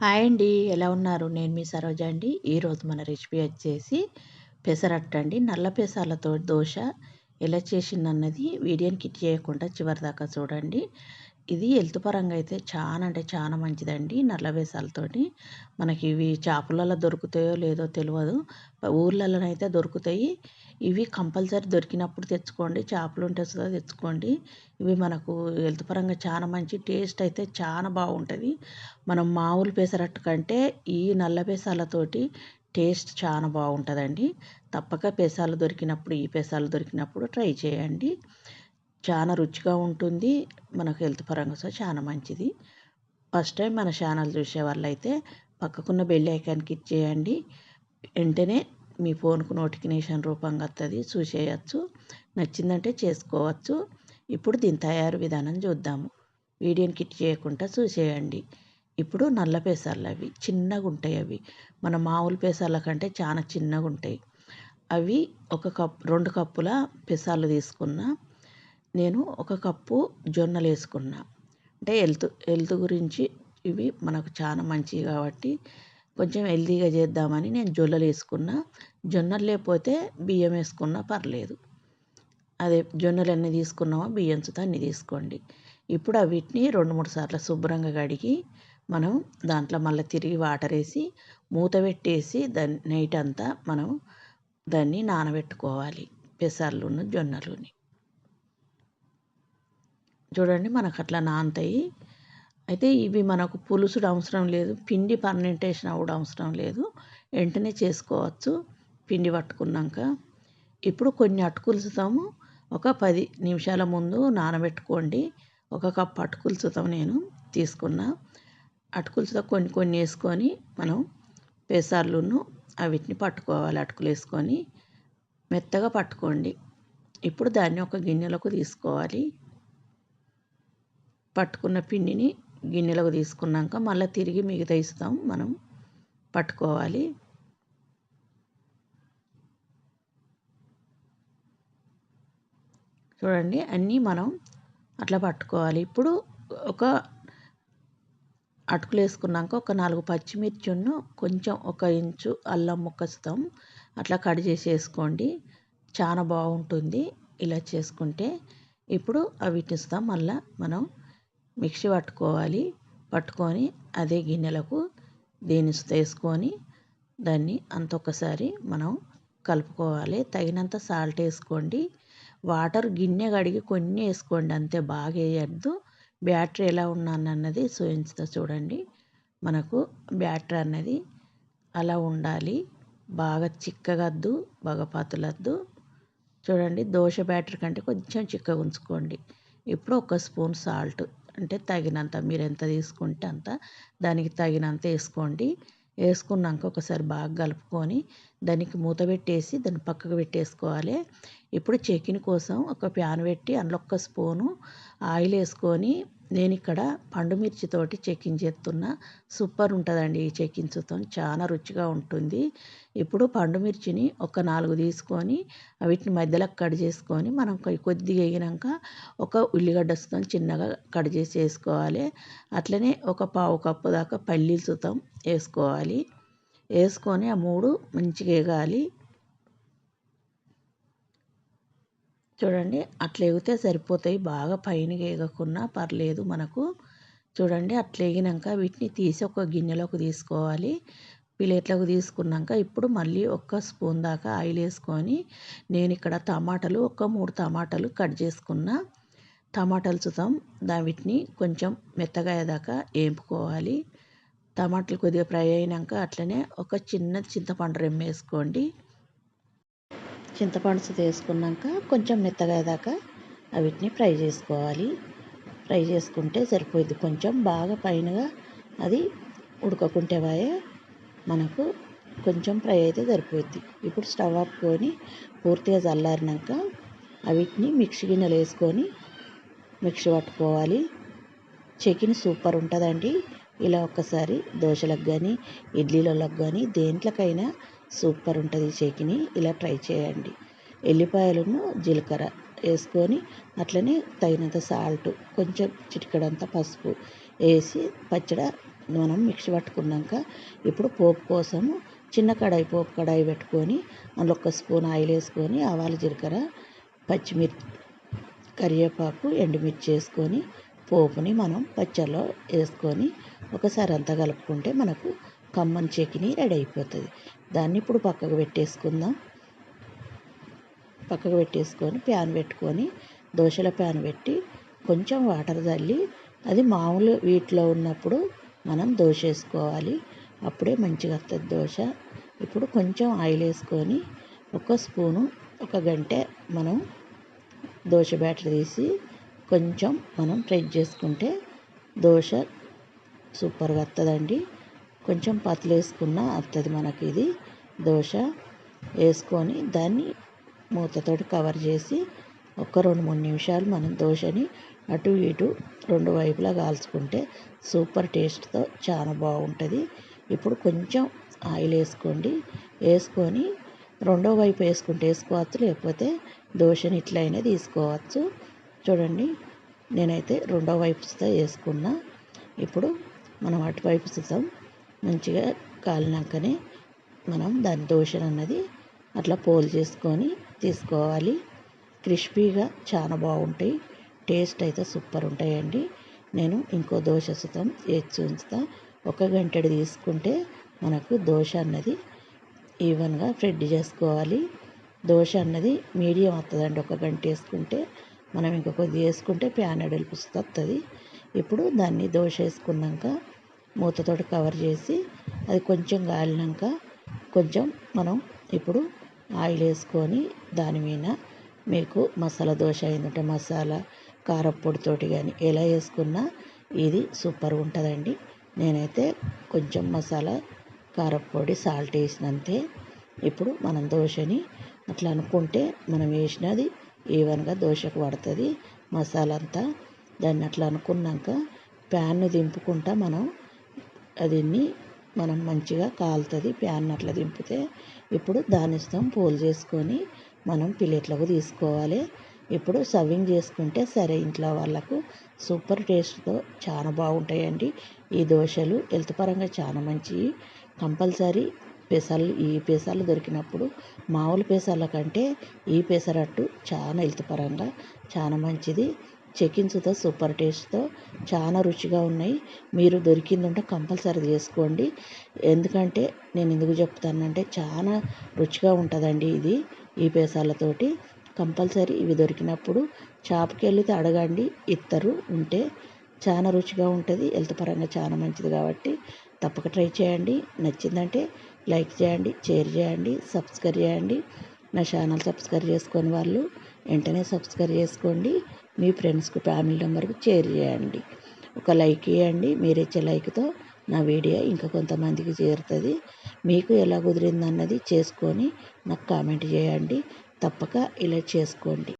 Hi అండి. ఎలా ఉన్నారు? నేను మీ సరోజ అండి. ఈరోజు మన రెసిపీ వచ్చేసి పెసరట్టు అండి. నల్ల పెసాలతో దోశ ఎలా చేసిందన్నది వీడియోని కిట్ చేయకుండా చివరి దాకా చూడండి. ఇది హెల్త్ పరంగా అయితే చాలా అంటే చాలా మంచిదండి నల్ల వేసాలతోటి మనకి ఇవి చేపలలో దొరుకుతాయో లేదో తెలియదు ఊర్లలోనైతే దొరుకుతాయి. ఇవి కంపల్సరీ దొరికినప్పుడు తెచ్చుకోండి. చేపలు ఉంటే సుధా తెచ్చుకోండి. ఇవి మనకు హెల్త్ పరంగా చాలా మంచి టేస్ట్ అయితే చాలా బాగుంటుంది. మనం మామూలు పెసరట్టు కంటే ఈ నల్ల పెసాలతోటి టేస్ట్ చాలా బాగుంటుందండి. తప్పక పెసాలు దొరికినప్పుడు ఈ పెసాలు దొరికినప్పుడు ట్రై చేయండి. చాలా రుచిగా ఉంటుంది. మనకు హెల్త్ పరంగా సో చాలా మంచిది. ఫస్ట్ టైం మన ఛానల్ చూసే వాళ్ళైతే పక్కకున్న బెల్ ఐకాన్ క్లిక్ చేయండి. వెంటనే మీ ఫోన్కు నోటిఫికేషన్ రూపంగా వస్తుంది చూసేయచ్చు. నచ్చిందంటే చేసుకోవచ్చు. ఇప్పుడు దీని తయారు విధానం చూద్దాము. వీడియోని కిట్ చేయకుండా చూసేయండి. ఇప్పుడు నల్ల పేసాలు అవి చిన్నగా ఉంటాయి అవి. మన మామూలు పేసాల కంటే చాలా చిన్నగా ఉంటాయి. అవి ఒక కప్ రెండు కప్పుల పెసాలు తీసుకున్నా నేను ఒక కప్పు జొన్నలు వేసుకున్నా. అంటే హెల్త్ హెల్త్ గురించి ఇవి మనకు చాలా మంచివి కాబట్టి కొంచెం హెల్తీగా చేద్దామని నేను జొన్నలు వేసుకున్నా. జొన్నలు లేకపోతే బియ్యం వేసుకున్నా పర్లేదు. అదే జొన్నలు ఎన్ని తీసుకున్నామో బియ్యంతో అన్ని తీసుకోండి. ఇప్పుడు వీటిని రెండు మూడు సార్లు శుభ్రంగా కడిగి మనం దాంట్లో మళ్ళీ తిరిగి వాటర్ వేసి మూత పెట్టేసి దాన్ని నైట్ అంతా మనం దాన్ని నానబెట్టుకోవాలి. పెసర్లును జొన్నలుని. చూడండి మనకు అట్లా నానతాయి. అయితే ఇవి మనకు పులుసుడు అవసరం లేదు. పిండి పర్మెంటేషన్ కూడా అవసరం లేదు. వెంటనే చేసుకోవచ్చు. పిండి పట్టుకున్నాక ఇప్పుడు కొన్ని అటుకులుస్తాము. ఒక పది నిమిషాల ముందు నానబెట్టుకోండి. ఒక కప్ అటుకులుస్తాం నేను తీసుకున్నా అటుకులుతో కొన్ని కొన్ని వేసుకొని మనం పెసార్లును అవిటిని పట్టుకోవాలి. అటుకులు వేసుకొని మెత్తగా పట్టుకోండి. ఇప్పుడు దాన్ని ఒక గిన్నెలోకి తీసుకోవాలి. పట్టుకున్న పిండిని గిన్నెలోకి తీసుకున్నాక మళ్ళీ తిరిగి మిగతా ఇస్తాం మనం. పట్టుకోవాలి. చూడండి అన్నీ మనం అట్లా పట్టుకోవాలి. ఇప్పుడు ఒక అటుకులు వేసుకున్నాక ఒక నాలుగు పచ్చిమిర్చిను కొంచెం ఒక ఇంచు అల్లం ముక్కస్తాం అట్లా కట్ చేసి వేసుకోండి చాలా బాగుంటుంది ఇలా చేసుకుంటే. ఇప్పుడు అవి ఇస్తాం. మళ్ళీ మనం మిక్సీ పట్టుకోవాలి. పట్టుకొని అదే గిన్నెలకు దీన్ని వేసుకొని దాన్ని అంత ఒకసారి మనం కలుపుకోవాలి. తగినంత సాల్ట్ వేసుకోండి. వాటర్ గిన్నె కడిగి కొన్ని వేసుకోండి. అంతే బాగా వేయద్దు. బ్యాటరీ ఎలా ఉన్నానన్నది చూపించుతా చూడండి. మనకు బ్యాటరీ అన్నది అలా ఉండాలి. బాగా చిక్కగద్దు బాగా పతలద్దు చూడండి దోశ బ్యాటరీ కంటే కొంచెం చిక్కగా ఉంచుకోండి. ఇప్పుడు ఒక స్పూన్ సాల్ట్. అంటే తగినంత మీరు ఎంత తీసుకుంటే అంత దానికి తగినంత వేసుకోండి. వేసుకున్నాక ఒకసారి బాగా కలుపుకొని దానికి మూత పెట్టేసి దాన్ని పక్కకు పెట్టేసుకోవాలి. ఇప్పుడు చికెన్ కోసం ఒక ప్యాన్ పెట్టి అందులో ఒక స్పూను ఆయిల్ వేసుకొని నేను ఇక్కడ పండు మిర్చితోటి చెక్కింగ్ చేస్తున్నా. సూపర్ ఉంటుందండి ఈ చెక్కించుతో చాలా రుచిగా ఉంటుంది. ఇప్పుడు పండు మిర్చిని ఒక నాలుగు తీసుకొని వీటిని మధ్యలో కట్ చేసుకొని మనం కొద్దిగా వేగినాక ఒక ఉల్లిగడ్డ చిన్నగా కట్ చేసి వేసుకోవాలి. అట్లనే ఒక పావు కప్పు దాకా పల్లీలు సుతం వేసుకోవాలి. వేసుకొని ఆ మూడు మంచిగా వేగాలి. చూడండి అట్లా ఎగితే సరిపోతాయి. బాగా పైన ఎగకున్నా పర్లేదు మనకు. చూడండి అట్లా ఎగినాక వీటిని తీసి ఒక గిన్నెలోకి తీసుకోవాలి. ప్లేట్లోకి తీసుకున్నాక ఇప్పుడు మళ్ళీ ఒక్క స్పూన్ దాకా ఆయిల్ వేసుకొని నేను ఇక్కడ టమాటాలు ఒక మూడు టమాటాలు కట్ చేసుకున్న. టమాటాలు చూద్దాం. దా వీటిని కొంచెం మెత్తగా అయ్యేదాకా వేపుకోవాలి. టమాటాలు కొద్దిగా ఫ్రై అయినాక అట్లనే ఒక చిన్న చింతపండు రెమ్మ వేసుకోండి. చింతపండు వేసుకున్నాక కొంచెం మెత్తగా దాకా వీటిని ఫ్రై చేసుకోవాలి. ఫ్రై చేసుకుంటే సరిపోయింది కొంచెం బాగా పైనగా అది ఉడకకుంటే వాయే మనకు కొంచెం ఫ్రై అయితే సరిపోద్ది ఇప్పుడు స్టవ్ ఆపుకొని పూర్తిగా చల్లారినాక వీటిని మిక్సీ గిన్నెలు వేసుకొని మిక్సీ పట్టుకోవాలి. చికెన్ సూపర్ ఉంటుందండి. ఇలా ఒక్కసారి దోశలకు కానీ ఇడ్లీలకు కానీ దేంట్లోకైనా సూపర్ ఉంటుంది చట్నీ ఇలా ట్రై చేయండి. ఎల్లిపాయలను జీలకర్ర వేసుకొని అట్లనే తగినంత సాల్ట్ కొంచెం చిటికడంత పసుపు వేసి పచ్చడి మనం మిక్సీ పట్టుకున్నాక ఇప్పుడు పోపు కోసం చిన్న కడాయి పోపు కడాయి పెట్టుకొని అందులో ఒక స్పూన్ ఆయిల్ వేసుకొని ఆవాలు జీలకర్ర పచ్చిమిర్చి కరివేపాకు ఎండుమిర్చి వేసుకొని పోపుని మనం పచ్చళ్ళలో వేసుకొని ఒకసారి అంతా కలుపుకుంటే మనకు కమ్మని చట్నీ రెడీ అయిపోతుంది. దాన్ని ఇప్పుడు పక్కకు పెట్టేసుకుందాం. పక్కకు పెట్టేసుకొని ప్యాన్ పెట్టుకొని దోశల ప్యాన్ పెట్టి కొంచెం వాటర్ చల్లి అది మామూలు వీటిలో ఉన్నప్పుడు మనం దోశ వేసుకోవాలి. అప్పుడే మంచిగా వస్తుంది దోశ. ఇప్పుడు కొంచెం ఆయిల్ వేసుకొని ఒక స్పూను ఒక గంట మనం దోశ బ్యాటర్ తీసి కొంచెం మనం ఫ్రై చేసుకుంటే దోశ సూపర్గా వస్తుందండి కొంచెం పత్తులు వేసుకున్న వస్తుంది మనకి ఇది దోశ. వేసుకొని దాన్ని మూతతోటి కవర్ చేసి ఒక రెండు మూడు నిమిషాలు మనం దోశని అటు ఇటు రెండు వైపులా కాల్చుకుంటే సూపర్ టేస్ట్తో చాలా బాగుంటుంది. ఇప్పుడు కొంచెం ఆయిల్ వేసుకోండి. వేసుకొని రెండో వైపు వేసుకుంటే వేసుకోవచ్చు లేకపోతే దోశని ఇట్లయినా తీసుకోవచ్చు. చూడండి నేనైతే రెండో వైపుతో వేసుకున్నా. ఇప్పుడు మనం అటువైపు సుతం మంచిగా కాలినాకనే మనం దాని దోశలు అన్నది అట్లా పోలు చేసుకొని తీసుకోవాలి. క్రిస్పీగా చాలా బాగుంటాయి. టేస్ట్ అయితే సూపర్ ఉంటాయండి. నేను ఇంకో దోశ సుతం వేసి ఉంచుతా. ఒక గంటడి తీసుకుంటే మనకు దోశ అన్నది ఈవెన్గా ఫ్రెడ్ చేసుకోవాలి. దోశ అన్నది మీడియం వస్తుందండి ఒక గంట వేసుకుంటే మనం ఇంకొక కొద్ది వేసుకుంటే ప్యాన్ ఎడల్పు వస్తుంది. ఇప్పుడు దాన్ని దోశ వేసుకున్నాక మూతతోటి కవర్ చేసి అది కొంచెం కాలినాక కొంచెం మనం ఇప్పుడు ఆయిల్ వేసుకొని దాని మీద మీకు మసాలా దోశ అయిందంటే మసాలా కారప్పొడితోటి కానీ ఎలా వేసుకున్నా ఇది సూపర్ ఉంటుందండి. నేనైతే కొంచెం మసాలా కారపొడి సాల్ట్ వేసినంతే. ఇప్పుడు మనం దోశని అట్లా అనుకుంటే మనం వేసినది ఈవెన్గా దోశకు పడుతుంది. మసాలా అంతా దాన్ని అట్లా అనుకున్నాక ప్యాన్ను దింపుకుంటా మనం అదిన్ని మనం మంచిగా కాలుతుంది ప్యాన్ అట్లా దింపితే ఇప్పుడు దాని ఇష్టం చేసుకొని మనం ప్లేట్లకు తీసుకోవాలి. ఇప్పుడు సర్వింగ్ చేసుకుంటే సరే ఇంట్లో వాళ్ళకు సూపర్ టేస్ట్తో చాలా బాగుంటాయండి. ఈ దోశలు హెల్త్ పరంగా చాలా మంచివి కంపల్సరీ పెసలు ఈ పెసలు దొరికినప్పుడు మామూలు పెసల కంటే ఈ పెసరట్టు చాలా హెల్త్ పరంగా చాలా మంచిది. చెకిన్స్తో సూపర్ టేస్ట్తో చాలా రుచిగా ఉన్నాయి. మీరు దొరికిందంటే కంపల్సరీ చేసుకోండి. ఎందుకంటే నేను ఎందుకు చెప్తానంటే చాలా రుచిగా ఉంటుందండి ఇది ఈ పేసాలతోటి. కంపల్సరీ ఇవి దొరికినప్పుడు షాప్కి వెళితే అడగండి ఇస్తారు ఉంటే చాలా రుచిగా ఉంటుంది హెల్త్ పరంగా చాలా మంచిది కాబట్టి తప్పక ట్రై చేయండి. నచ్చిందంటే లైక్ చేయండి షేర్ చేయండి సబ్స్క్రైబ్ చేయండి. నా ఛానల్ సబ్స్క్రైబ్ చేసుకొని వాళ్ళు వెంటనే సబ్స్క్రైబ్ చేసుకోండి. మీ ఫ్రెండ్స్కి ఫ్యామిలీ మెంబర్కి షేర్ చేయండి. ఒక లైక్ ఇవ్వండి. మీరు ఇచ్చే లైక్తో నా వీడియో ఇంకా కొంతమందికి చేరుతుంది. మీకు ఎలా కుదిరింది అన్నది చేసుకొని నాకు కామెంట్ చేయండి. తప్పక ఇలా చేసుకోండి.